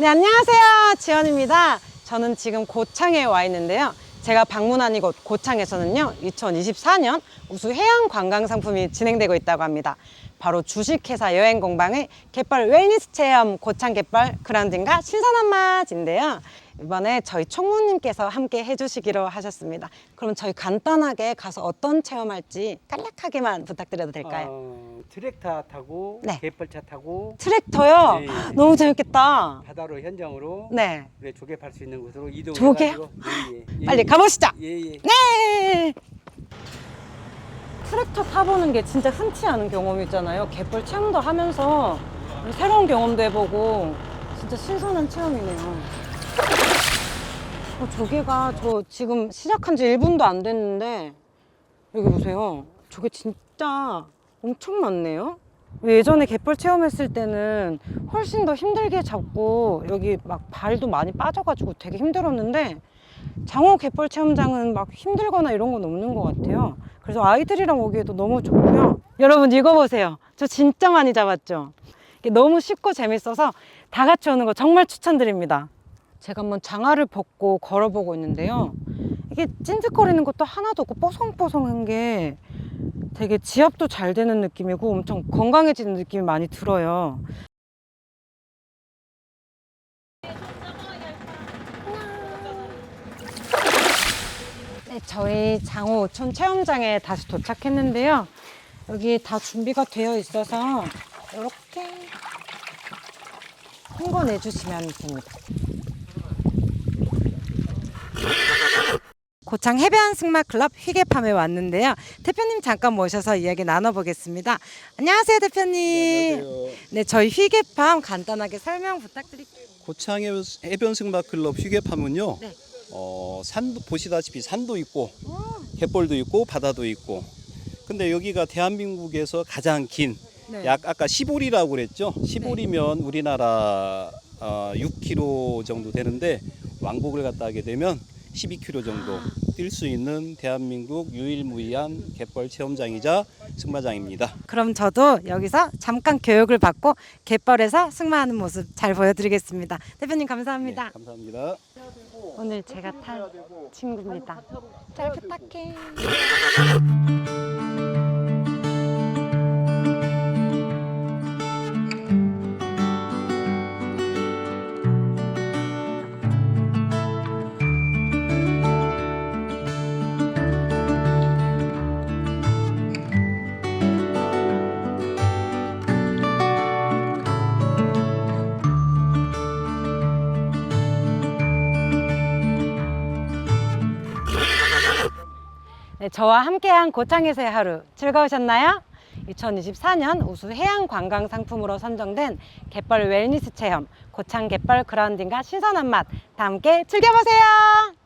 네, 안녕하세요. 지연입니다. 저는 지금 고창에 와 있는데요. 제가 방문한 이곳 고창에서는요, 2024년 우수 해양 관광 상품이 진행되고 있다고 합니다. 바로 주식회사 여행 공방의 갯벌 웰니스 체험 고창 갯벌 그라운딩과 신선한 맛인데요. 이번에 저희 총무님께서 함께 해주시기로 하셨습니다. 그럼 저희 간단하게 가서 어떤 체험할지 간략하게만 부탁드려도 될까요? 어, 트랙터 타고 네. 갯벌차 타고 트랙터요? 예, 예. 너무 재밌겠다. 바다로 현장으로 네. 그래 조개팔 수 있는 곳으로 이동을 조개요? 예, 예. 예, 빨리 예. 가보시죠. 예, 예. 네. 트랙터 타보는 게 진짜 흔치 않은 경험이잖아요. 갯벌 체험도 하면서 새로운 경험도 해보고 진짜 신선한 체험이네요. 어, 조개가 저 지금 시작한 지 1분도 안 됐는데 여기 보세요. 조개 진짜 엄청 많네요. 예전에 갯벌 체험했을 때는 훨씬 더 힘들게 잡고 여기 막 발도 많이 빠져가지고 되게 힘들었는데 장어 갯벌 체험장은 막 힘들거나 이런 건 없는 것 같아요. 그래서 아이들이랑 오기에도 너무 좋고요. 여러분 이거 보세요. 저 진짜 많이 잡았죠. 너무 쉽고 재밌어서 다 같이 오는 거 정말 추천드립니다. 제가 한번 장화를 벗고 걸어보고 있는데요. 이게 찐득거리는 것도 하나도 없고 뽀송뽀송한 게 되게 지압도 잘 되는 느낌이고 엄청 건강해지는 느낌이 많이 들어요. 네, 저희 장호 오천 체험장에 다시 도착했는데요. 여기 다 준비가 되어 있어서 이렇게 홍보 내주시면 됩니다. 고창 해변 승마 클럽 휘게팜에 왔는데요. 대표님 잠깐 모셔서 이야기 나눠보겠습니다. 안녕하세요, 대표님. 안녕하세요. 네, 저희 휘게팜 간단하게 설명 부탁드릴게요. 고창 해변- 해변 승마클럽 휴게팜은요. 네. 어, 산도 보시다시피 산도 있고 갯벌도 있고 바다도 있고. 근데 여기가 대한민국에서 가장 긴 네. 약 아까 15리라고 그랬죠. 15리면 우리나라 어, 6km 정도 되는데 왕복을 갔다 하게 되면 12km 정도 뛸 수 있는 대한민국 유일무이한 갯벌 체험장이자 승마장입니다. 그럼 저도 여기서 잠깐 교육을 받고 갯벌에서 승마하는 모습 잘 보여드리겠습니다. 대표님 감사합니다. 네, 감사합니다. 오늘 제가 탈 친구입니다. 잘 부탁해. 네, 저와 함께한 고창에서의 하루 즐거우셨나요? 2024년 우수 해양 관광 상품으로 선정된 갯벌 웰니스 체험, 고창 갯벌 그라운딩과 신선한 맛 다 함께 즐겨보세요.